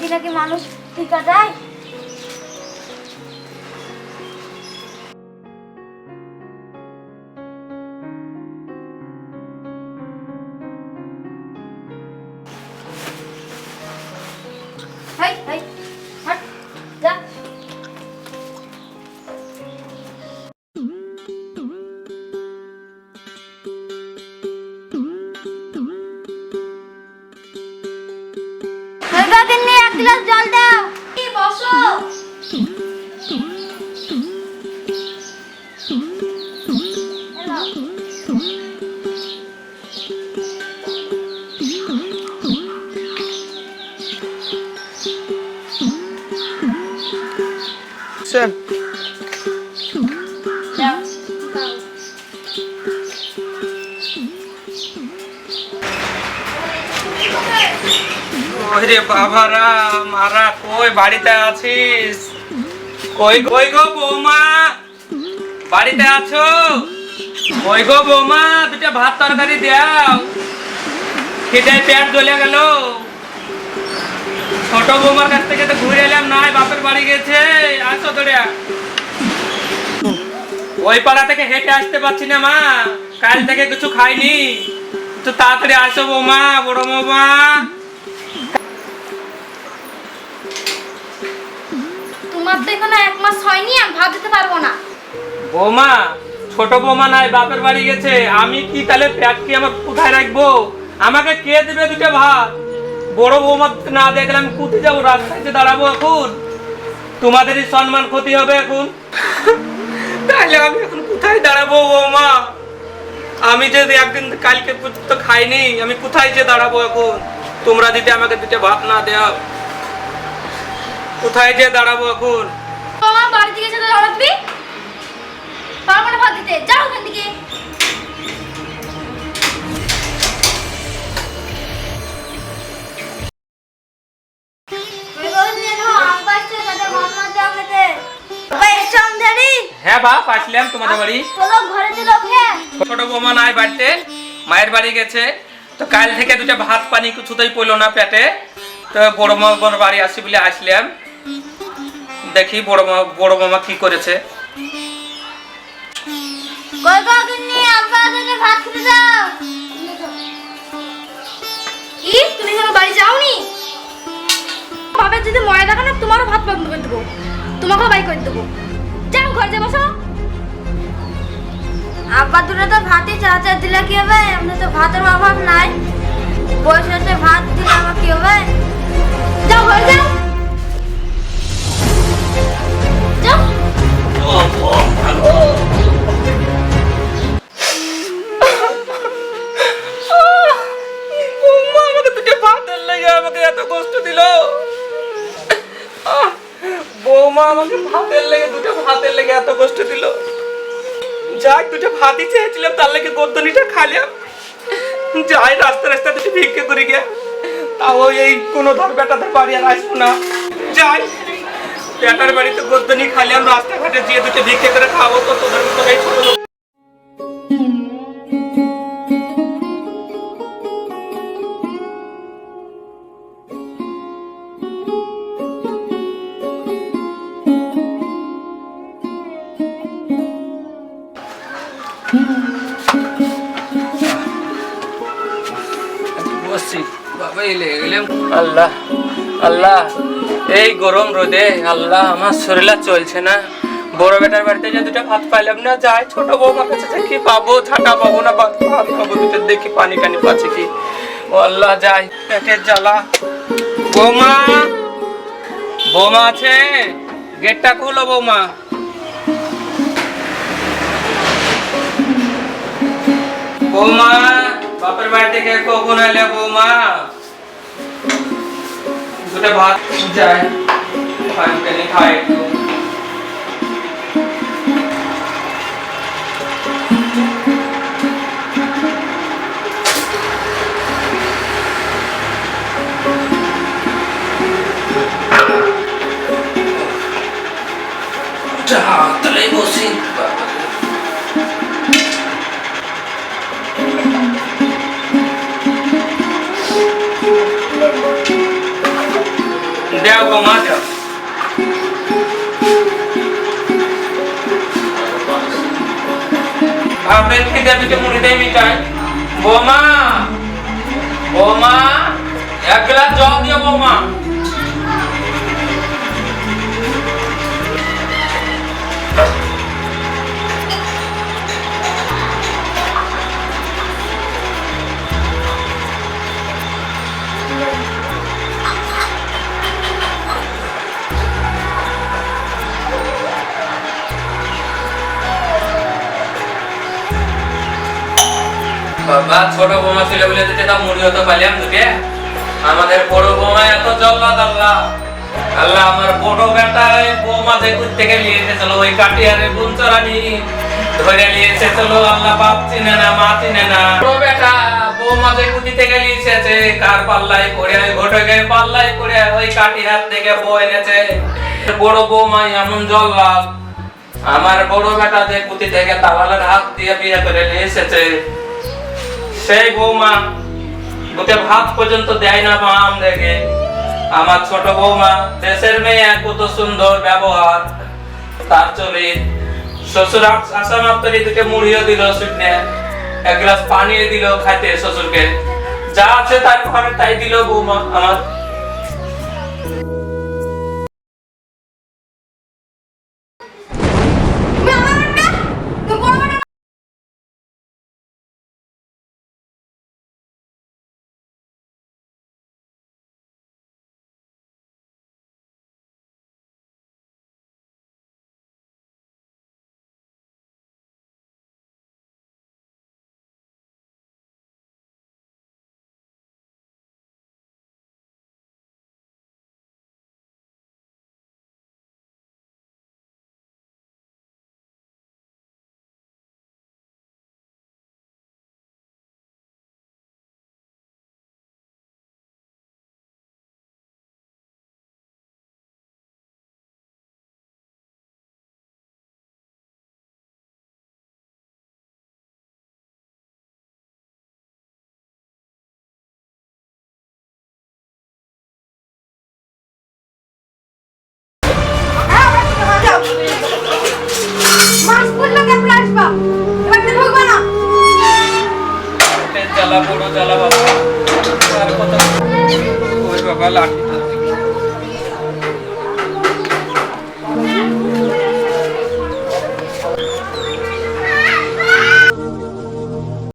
দিনে কি মানুষ টিকা দেয় গ্লাস জল দাও। বসো। স্যার ওরে বাবারা মারা কই বাড়িতে আছিস? কই কই গো বৌমা? বাড়িতে আছো? কই গো বৌমা, দুটা ভাত তরকারি দাও। খেতে পেট জ্বলে গেল। ছোট বৌমার কাছ থেকে তো ঘুরে এলাম নাই বাপের বাড়ি গেছে। আসো তোরা। ওই পাড়া থেকে হেঁটে আসতে পারছি না মা। কাল থেকে কিছু খাইনি। তো তাড়াতাড়ি আসো বৌমা, বড় বৌমা। তোমার এখনও এক মাস হয়নি, আমি পারব না। বৌমা, ছোট বৌমা নাই, বাপের বাড়ি গেছে। আমি কি তাহলে পেট কি আমার কোথায় রাখব? আমাকে কে দেবে দুটো ভাত? বড় বৌমা না আমি যাব? রাস্তায় দাঁড়াবো এখন? তোমাদেরই সম্মান ক্ষতি হবে এখন? তাহলে আমি এখন কোথায় দাঁড়াবো বৌমা? আমি যে একদিন কালকে পর্যন্ত খাইনি, আমি কোথায় যে দাঁড়াবো এখন? তোমরা যদি আমাকে দুটো ভাত না দেও। কোথায় যে দাঁড়াবো এখন? তোমার বাড়ি থেকে যেতে দাঁড়াবি পারব না ভাত দিতে। যাও ওখান থেকে। হ্যাঁ বাপ আসলাম তোমাদের বাড়ি। ছোট বৌমা নাই বাড়িতে মায়ের বাড়ি গেছে। তো কাল থেকে দুটো ভাত পানি কিছুতেই পড়ল না পেটে। তো বড় মা বাড়ি আসি বলে আসলাম। দেখি বড় মা বড় মামা কি করেছে। তুমি বাড়ি যাওনি? বাবা যদি দেখো না, তোমারও ভাত বন্ধ করে দেবো। তোমাকেও বাই করে দেবো। যাও, ঘর যা বসো। আব্বা তো ভাতই চা চা দিলে কি হবে? আমাদের তো ভাতের অভাব নাই। বয়সে ভাত দিলে আমার কি হবে? যাও, ঘর যাও। আমাকে এত কষ্ট দিল? বৌমা আমাকে ভাতের লেগে, দুটো ভাতের লেগে এত কষ্ট দিল। যাক, দুটো ভাতই চেয়েছিলাম, তার লেগে গদ্দনিটা খাইলাম। যাই রাস্তা রাস্তা দুটো ভিক্ষে করি গে। তাও এই কোনো ধর বেটাদের বাড়ি আর আসব না। যাই, বেটার বাড়িতে গদ্দনি খাইলাম, রাস্তাঘাটে যেয়ে দুটো ভিক্ষে করে খাব তো তোদের মতো আল্লাহ আল্লাহ, এই গরম রোদে, আল্লাহ, আমার শরীর চলছে না। বড় বেটার বাড়িতে যে দুটো ভাত পাইলাম না, যাই, ছোট বৌমার কাছে কি পাবো ছাটা পাবো না, ভাত পাবো দুটো দেখি পানি টানি পাচ্ছে কি। ও আল্লাহ, যাই, পেটের জ্বালা। বৌমা বৌমা আছে? গেটটা খুলো বৌমা। বৌমা, বাপের বাড়ি থেকে কখন এলে বৌমা? দুটো ভাত যায় পানি টানি খায় একটু তাহলে বসি যাও বৌমা যাও আপনি খিদে দুটো মুড়ি দেয় মিটাই বোমা বোমা এক গ্লাস জল দিও বৌমা বাবা, ছোট বৌমা ছিল বলে আমাদের বড় বৌমা এত আল্লাহ, আমার বড় বেটা ওই যে থেকে ওই ধরে আল্লাহ বাপ চিনে না, মা চিনে না। বড় বেটা বৌমা যে কুতি থেকে নিয়ে এসেছে, কার পাল্লাই করে ওই ঘটকে পাল্লাই করে ওই কাটিহার থেকে বউ এনেছে। বড় বৌমা এমন জল্লাদ আমার বড় বেটা যে কুতি থেকে তালালের হাত দিয়ে বিয়ে করে নিয়ে এসেছে। সেই বৌমা ওকে ভাত পর্যন্ত দেয় না মা আমাদেরকে। আমার ছোট বৌমা, দেশের মেয়ে কত সুন্দর ব্যবহার। তার চলে শ্বশুর আসা মাত্রই দুটো মুড়িও দিল শুকনে এক গ্লাস পানিও দিল খাইতে শ্বশুরকে। যা আছে তার ঘরে তাই দিল বৌমা আমার। জ্বালা বড় জ্বালা বাবা। আর কত ওই বাবা লাঠি